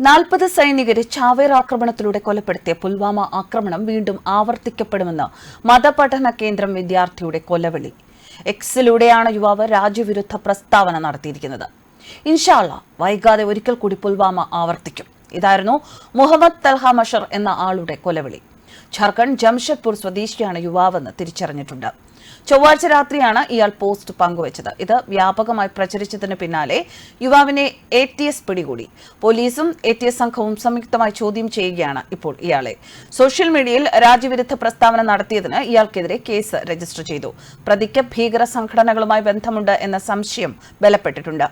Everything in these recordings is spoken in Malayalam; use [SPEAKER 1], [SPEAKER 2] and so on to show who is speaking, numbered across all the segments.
[SPEAKER 1] നാൽപ്പത് സൈനികരെ ചാവേർ ആക്രമണത്തിലൂടെ കൊലപ്പെടുത്തിയ പുൽവാമ ആക്രമണം വീണ്ടും ആവർത്തിക്കപ്പെടുമെന്ന് മതപഠന കേന്ദ്രം വിദ്യാർത്ഥിയുടെ കൊലവിളി. എക്സിലൂടെയാണ് യുവാവ് രാജ്യവിരുദ്ധ പ്രസ്താവന നടത്തിയിരിക്കുന്നത്. ഇൻഷാള്ള വൈകാതെ ഒരിക്കൽ കൂടി പുൽവാമ ആവർത്തിക്കും. ഇതായിരുന്നു മുഹമ്മദ് തൽഹ മഷർ എന്ന ആളുടെ കൊലവിളി. ഝാർഖണ്ഡ് ജംഷഡ്പൂർ സ്വദേശിയാണ് യുവാവെന്ന് തിരിച്ചറിഞ്ഞിട്ടുണ്ട്. ചൊവ്വാഴ്ച രാത്രിയാണ് ഇയാൾ പോസ്റ്റ് പങ്കുവച്ചത്. ഇത് വ്യാപകമായി പ്രചരിച്ചതിന് പിന്നാലെ യുവാവിനെ എ ടി എസ് പിടികൂടി. പോലീസും എ ടി എസ് സംഘവും സംയുക്തമായി ചോദ്യം ചെയ്യുകയാണ് ഇപ്പോൾ ഇയാളെ. സോഷ്യൽ മീഡിയയിൽ രാജ്യവിരുദ്ധ പ്രസ്താവന നടത്തിയതിന് ഇയാൾക്കെതിരെ കേസ് രജിസ്റ്റർ ചെയ്തു. പ്രതിക്ക് ഭീകര സംഘടനകളുമായി ബന്ധമുണ്ട് എന്ന സംശയം ബലപ്പെട്ടിട്ടുണ്ട്.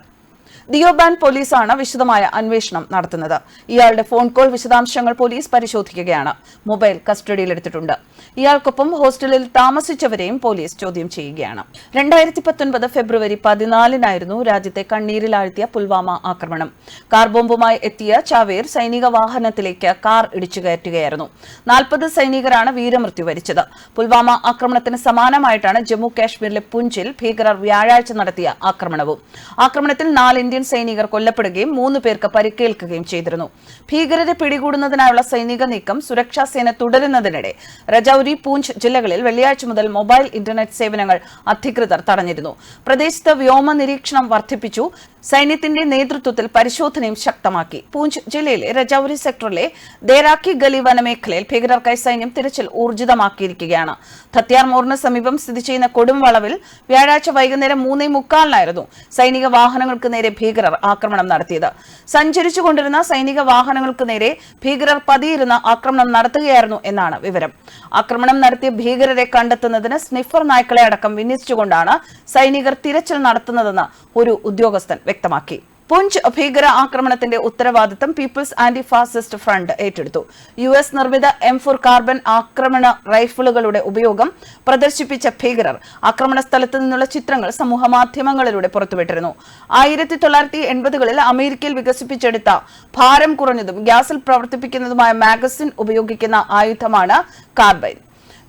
[SPEAKER 1] ദിയോബാൻ പോലീസാണ് വിശദമായ അന്വേഷണം നടത്തുന്നത്. ഇയാളുടെ ഫോൺ കോൾ വിശദാംശങ്ങൾ പോലീസ് പരിശോധിക്കുകയാണ്. മൊബൈൽ കസ്റ്റഡിയിലെടുത്തിട്ടുണ്ട്. ഇയാൾക്കൊപ്പം ഹോസ്റ്റലിൽ താമസിച്ചവരെയും പോലീസ് ചോദ്യം ചെയ്യുകയാണ്. രണ്ടായിരത്തി പത്തൊൻപത് ഫെബ്രുവരി പതിനാലിനായിരുന്നു രാജ്യത്തെ കണ്ണീരിലാഴ്ത്തിയ പുൽവാമ ആക്രമണം. കാർ ബോംബുമായി എത്തിയ ചാവേർ സൈനിക വാഹനത്തിലേക്ക് കാർ ഇടിച്ചു കയറ്റുകയായിരുന്നു. നാൽപ്പത് സൈനികരാണ് വീരമൃത്യു വരിച്ചത്. പുൽവാമ ആക്രമണത്തിന് സമാനമായിട്ടാണ് ജമ്മു കാശ്മീരിലെ പുഞ്ചിൽ ഭീകരർ വ്യാഴാഴ്ച നടത്തിയ ആക്രമണവും. ആക്രമണത്തിൽ നാല് ഇന്ത്യൻ സൈനികർ കൊല്ലപ്പെടുകയും മൂന്ന് പേർക്ക് പരിക്കേൽക്കുകയും ചെയ്തിരുന്നു. ഭീകരരെ പിടികൂടുന്നതിനായുള്ള സൈനിക നീക്കം സുരക്ഷാ സേന തുടരുന്നതിനിടെ രജൌരി പൂഞ്ച് ജില്ലകളിൽ വെള്ളിയാഴ്ച മുതൽ മൊബൈൽ ഇന്റർനെറ്റ് സേവനങ്ങൾ അധികൃതർ തടഞ്ഞിരുന്നു. പ്രദേശത്ത് വ്യോമ നിരീക്ഷണം വർദ്ധിപ്പിച്ചു. സൈന്യത്തിന്റെ നേതൃത്വത്തിൽ പരിശോധനയും ശക്തമാക്കി. പൂഞ്ച് ജില്ലയിലെ രജൌരി സെക്ടറിലെ ദേരാക്കി ഗലി വനമേഖലയിൽ ഭീകരർക്കായി സൈന്യം തിരച്ചിൽ ഊർജിതമാക്കിയിരിക്കുകയാണ്. ഥത്യാർ മോറിന് സമീപം സ്ഥിതി ചെയ്യുന്ന കൊടുംവളവിൽ വ്യാഴാഴ്ച വൈകുന്നേരം മൂന്നേ മുക്കാലിനായിരുന്നു സൈനിക വാഹനങ്ങൾക്ക് നേരെ ഭീകരർ ആക്രമണം നടത്തിയത്. സഞ്ചരിച്ചുകൊണ്ടിരുന്ന സൈനിക വാഹനങ്ങൾക്ക് നേരെ ഭീകരർ പതിയിരുന്ന ആക്രമണം നടത്തുകയായിരുന്നു എന്നാണ് വിവരം. ആക്രമണം നടത്തിയ ഭീകരരെ കണ്ടെത്തുന്നതിന് സ്നിഫർ നായ്ക്കളെ അടക്കം വിന്യസിച്ചുകൊണ്ടാണ് സൈനികർ തിരച്ചിൽ നടത്തുന്നതെന്ന് ഒരു ഉദ്യോഗസ്ഥൻ വ്യക്തമാക്കി. പുഞ്ച് ഭീകര ആക്രമണത്തിന്റെ ഉത്തരവാദിത്തം പീപ്പിൾസ് ആന്റി ഫാസിസ്റ്റ് ഫ്രണ്ട് ഏറ്റെടുത്തു. യു എസ് നിർമ്മിത എം ഫോർ കാർബൺ ആക്രമണ റൈഫിളുകളുടെ ഉപയോഗം പ്രദർശിപ്പിച്ച ഭീകരർ ആക്രമണ സ്ഥലത്തു നിന്നുള്ള ചിത്രങ്ങൾ സമൂഹ മാധ്യമങ്ങളിലൂടെ പുറത്തുവിട്ടിരുന്നു. ആയിരത്തി തൊള്ളായിരത്തി എൺപതുകളിൽ അമേരിക്കയിൽ വികസിപ്പിച്ചെടുത്ത ഭാരം കുറഞ്ഞതും ഗ്യാസിൽ പ്രവർത്തിപ്പിക്കുന്നതുമായ മാഗസിൻ ഉപയോഗിക്കുന്ന ആയുധമാണ് കാർബൈൻ.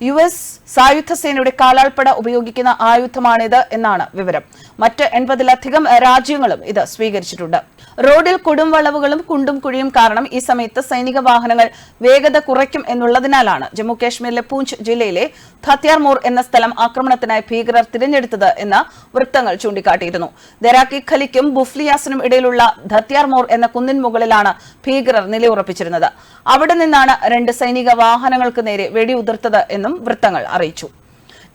[SPEAKER 1] യു എസ് സായുധ സേനയുടെ കാലാൾപ്പട ഉപയോഗിക്കുന്ന ആയുധമാണിത് എന്നാണ് വിവരം. മറ്റ് എൺപതിലധികം രാജ്യങ്ങളും ഇത് സ്വീകരിച്ചിട്ടുണ്ട്. റോഡിൽ കൊടും വളവുകളും കുണ്ടും കുഴിയും കാരണം ഈ സമയത്ത് സൈനിക വാഹനങ്ങൾ വേഗത കുറയ്ക്കും എന്നുള്ളതിനാലാണ് ജമ്മു കാശ്മീരിലെ പൂഞ്ച് ജില്ലയിലെ ധത്യാർ എന്ന സ്ഥലം ആക്രമണത്തിനായി ഭീകരർ തിരഞ്ഞെടുത്തത് എന്ന് വൃത്തങ്ങൾ ചൂണ്ടിക്കാട്ടിയിരുന്നു. ദരാക്കി ഖലിക്കും ബുഫ്ലിയാസിനും ഇടയിലുള്ള ധത്യാർമോർ എന്ന കുന്നിൻ മുകളിലാണ് ഭീകരർ നിലയുറപ്പിച്ചിരുന്നത്. അവിടെ നിന്നാണ് രണ്ട് സൈനിക വാഹനങ്ങൾക്ക് നേരെ വെടിയുതിർത്തത് എന്നും വൃത്തങ്ങൾ അറിയിച്ചു.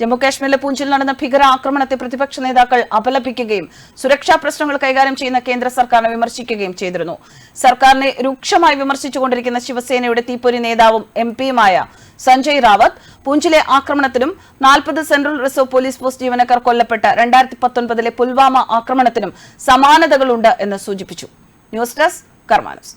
[SPEAKER 1] ജമ്മുകാശ്മീരിലെ പൂഞ്ചിൽ നടന്ന ഭീകരാക്രമണത്തെ പ്രതിപക്ഷ നേതാക്കൾ അപലപിക്കുകയും സുരക്ഷാ പ്രശ്നങ്ങൾ കൈകാര്യം ചെയ്യുന്ന കേന്ദ്ര സർക്കാരിനെ വിമർശിക്കുകയും ചെയ്തിരുന്നു. സർക്കാരിനെ രൂക്ഷമായി വിമർശിച്ചുകൊണ്ടിരിക്കുന്ന ശിവസേനയുടെ തീപ്പൊരി നേതാവും എം പിയുമായ സഞ്ജയ് റാവത്ത് പൂഞ്ചിലെ ആക്രമണത്തിനും നാൽപ്പത് സെൻട്രൽ റിസർവ് പോലീസ് പോസ്റ്റ് ജീവനക്കാർ കൊല്ലപ്പെട്ട രണ്ടായിരത്തി പത്തൊൻപതിലെ പുൽവാമ ആക്രമണത്തിനും സമാനതകളുണ്ട് എന്ന് സൂചിപ്പിച്ചു. News desk കർമാനസ്.